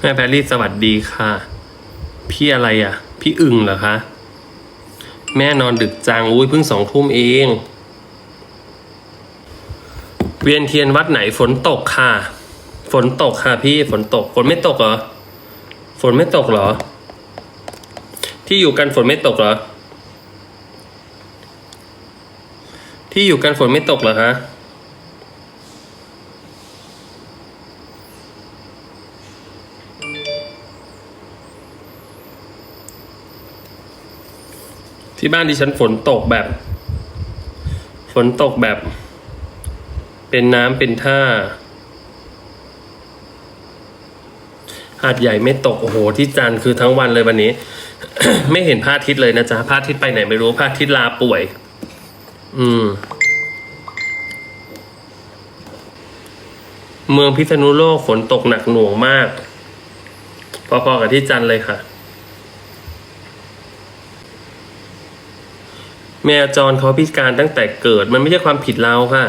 แม่แพรรี่สวัสดีค่ะ พี่อะไรอะ พี่อึ่งเหรอคะ แม่นอนดึกจังอุ้ยเพิ่งสองทุ่มเอง เวียนเทียนวัดไหนฝนตกค่ะ ฝนตกค่ะพี่ฝนตก ฝนไม่ตกเหรอ ฝนไม่ตกเหรอ ที่อยู่กันฝนไม่ตกเหรอ ที่อยู่กันฝนไม่ตกเหรอคะ ที่บ้านดิฉันฝนตกแบบ ฝนตกแบบ เป็นน้ำเป็นท่า หาดใหญ่ไม่ตก โอ้โห ที่จันคือทั้งวันเลยวันนี้ ไม่เห็นพระอาทิตย์เลยนะจ๊ะพระอาทิตย์ไปไหนไม่รู้พระอาทิตย์ลาป่วย อืม เมืองพิษณุโลกฝนตกหนักหน่วงมาก พอๆกับที่จันเลยค่ะ แมวจรเขาพิการตั้งแต่เกิด มันไม่ใช่ความผิดเราค่ะ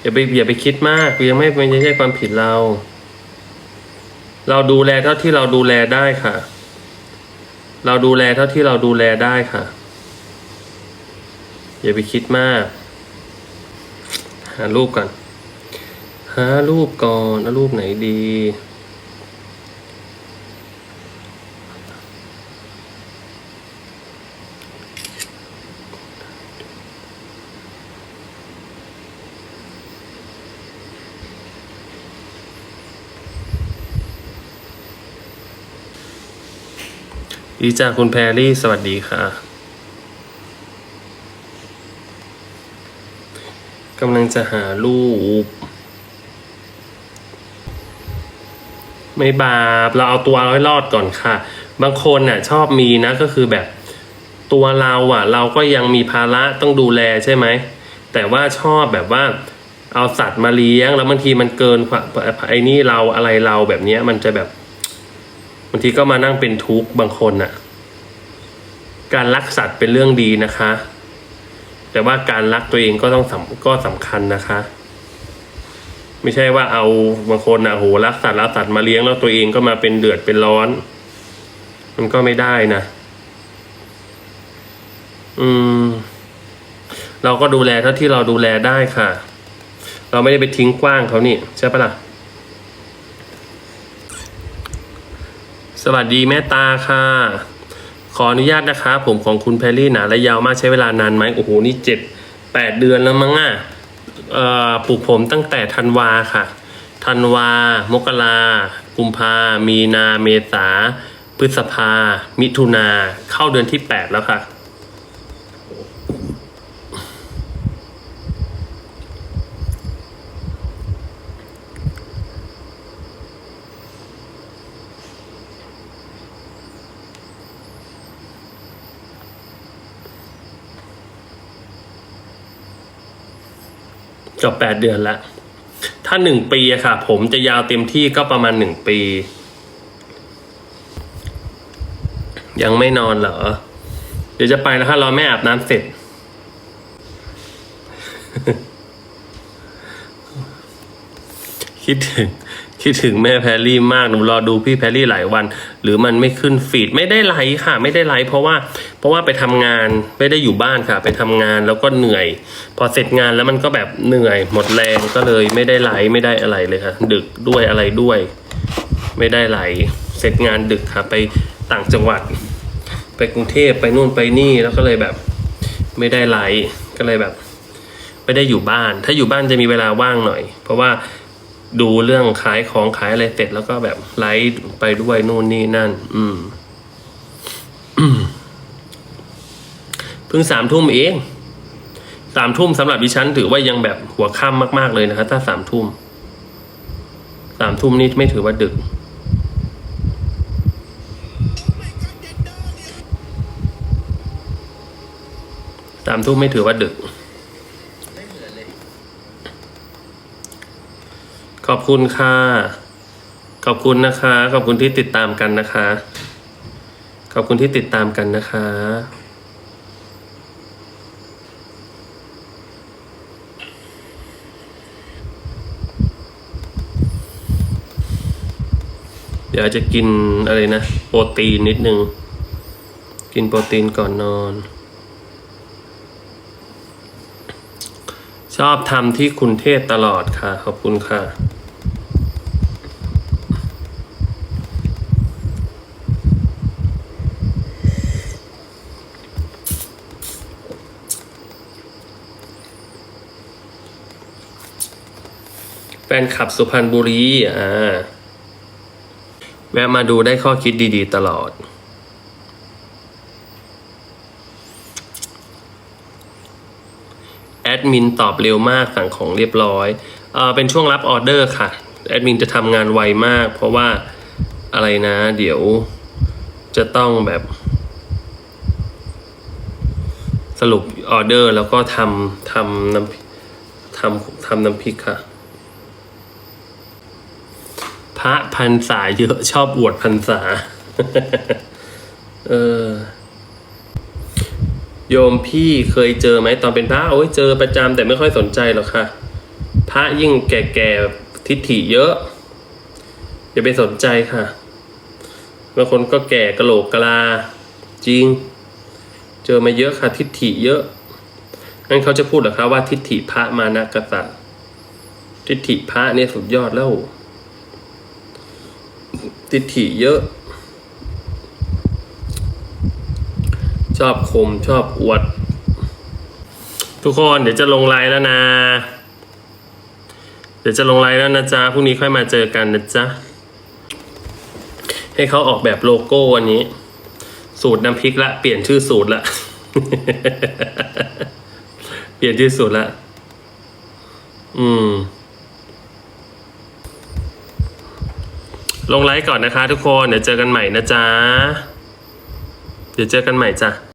อย่าไปอย่าไปคิดมากยังไม่ไม่ใช่ความผิดเรา เราดูแลเท่าที่เราดูแลได้ค่ะ เราดูแลเท่าที่เราดูแลได้ค่ะ อย่าไปคิดมาก หารูปก่อน หารูปก่อนเอารูปไหนดี ดีจ้าคุณแพรรี่ สวัสดีค่ะกำลังจะหารูป ไม่บาป เราเอาตัวเราให้รอดก่อนค่ะ บางคนน่ะ ชอบมีนะก็คือแบบตัวเราอะ เราก็ยังมีภาระต้องดูแลใช่ไหม แต่ว่าชอบแบบว่าเอาสัตว์มาเลี้ยง แล้วบางทีมันเกินควาไอ้นี่เราอะไรเราแบบเนี้ยมันจะแบบ บางทีก็มานั่งเป็นทุกข์บางคนน่ะ การรักสัตว์เป็นเรื่องดีนะคะ แต่ว่าการรักตัวเองก็ต้องสำก็สำคัญนะคะ ไม่ใช่ว่าเอาบางคนนะโหรักสัตว์รักสัตว์มาเลี้ยงแล้วตัวเองก็มาเป็นเดือดเป็นร้อน มันก็ไม่ได้นะ อืม เราก็ดูแลเท่าที่เราดูแลได้ค่ะ เราไม่ได้ไปทิ้งกว้างเขานี่ใช่ปะล่ะ สวัสดีแม่ตาค่ะ ขออนุญาตนะคะ ผมของคุณแพรรี่หนาและยาวมากใช้เวลานานไหมโอ้โหนี่เจ็ดแปดเดือนแล้วมั้งอะเอ่อปลูกผมตั้งแต่ธันวาค่ะธันวา มกรากุมภา มีนา เมษา พฤษภา มิถุนา เข้าเดือนที่แปดแล้วค่ะ จบแปดเดือนละถ้าหนึ่งปีอะค่ะ ผมจะยาวเต็มที่ก็ประมาณหนึ่งปี ยังไม่นอนเหรอ เดี๋ยวจะไปแล้วค่ะรอแม่อาบน้ำเสร็จ คิดถึง คิดถึงแม่แพรรี่มากหนูรอดูพี่แพรรี่หลายวัน หรือมันไม่ขึ้นฟีดไม่ได้ไลค์ค่ะ ไม่ได้ไลค์เพราะว่าเพราะว่าไปทำงานไม่ได้อยู่บ้านค่ะ ไปทำงานแล้วก็เหนื่อย พอเสร็จงานแล้วมันก็แบบเหนื่อย หมดแรงก็เลยไม่ได้ไลค์ไม่ได้อะไรเลยค่ะ ดึกด้วยอะไรด้วย ไม่ได้ไลค์เสร็จงานดึกค่ะ ไปต่างจังหวัด ไปกรุงเทพไปนู่นไปนี่แล้วก็เลยแบบไม่ได้ไลค์ก็เลยแบบ ไม่ได้อยู่บ้าน ถ้าอยู่บ้านจะมีเวลาว่างหน่อย เพราะว่า ดูเรื่องขายของขายอะไรเสร็จแล้วก็แบบไลฟ์ไปด้วยนู่นนี่นั่น อืมเพิ่งสามทุ่มเองสามทุ่มสำหรับดิฉันถือว่ายังแบบหัวค่ำมาก ๆ เลยนะคะถ้าสามทุ่มสามทุ่มนี่ไม่ถือว่าดึก สามทุ่มไม่ถือว่าดึก ขอบคุณค่ะ ขอบคุณนะคะ ขอบคุณที่ติดตามกันนะคะ ขอบคุณที่ติดตามกันนะคะเดี๋ยวจะกินอะไรนะ โปรตีนนิดนึง กินโปรตีนก่อนนอน ชอบทำที่คุณเทศตลอดค่ะ ขอบคุณค่ะ นคลับสุพรรณบุรีอ่าแวะมาดูได้ข้อคิดดีๆ ตลอด แอดมินตอบเร็วมากสั่งของเรียบร้อยเอ่อเป็นช่วงรับออเดอร์ค่ะ แอดมินจะทำงานไวมาก เพราะว่าอะไรนะ เดี๋ยวจะต้องแบบ สรุปออเดอร์แล้วก็ทำทำน้ำทำทำน้ำพริกค่ะ พระพันษาเยอะชอบอวดพันษา เออ โยมพี่เคยเจอไหมตอนเป็นพระโอ้ยเจอประจำแต่ไม่ค่อยสนใจหรอกค่ะ พระยิ่งแก่ๆทิฏฐิเยอะอย่าไปสนใจค่ะบางคนก็แก่กะโหลกกะลา จริง เจอมาเยอะค่ะ ทิฏฐิเยอะงั้นเขาจะพูดหรอคะว่าทิฏฐิพระมานะกษัตริย์ทิฏฐิพระเนี่ยสุดยอดแล้ว ทิฏฐิเยอะ ชอบคมชอบอวด ทุกคนเดี๋ยวจะลงไลน์แล้วนะ เดี๋ยวจะลงไลน์แล้วนะจ๊ะพรุ่งนี้ค่อยมาเจอกันนะจ๊ะ ให้เขาออกแบบโลโก้วันนี้ สูตรน้ำพริกละ เปลี่ยนชื่อสูตรละ เปลี่ยนชื่อสูตรละ อืม ลงไลฟ์ก่อนนะคะทุกคน เดี๋ยวเจอกันใหม่นะจ๊ะ เดี๋ยวเจอกันใหม่จ้ะ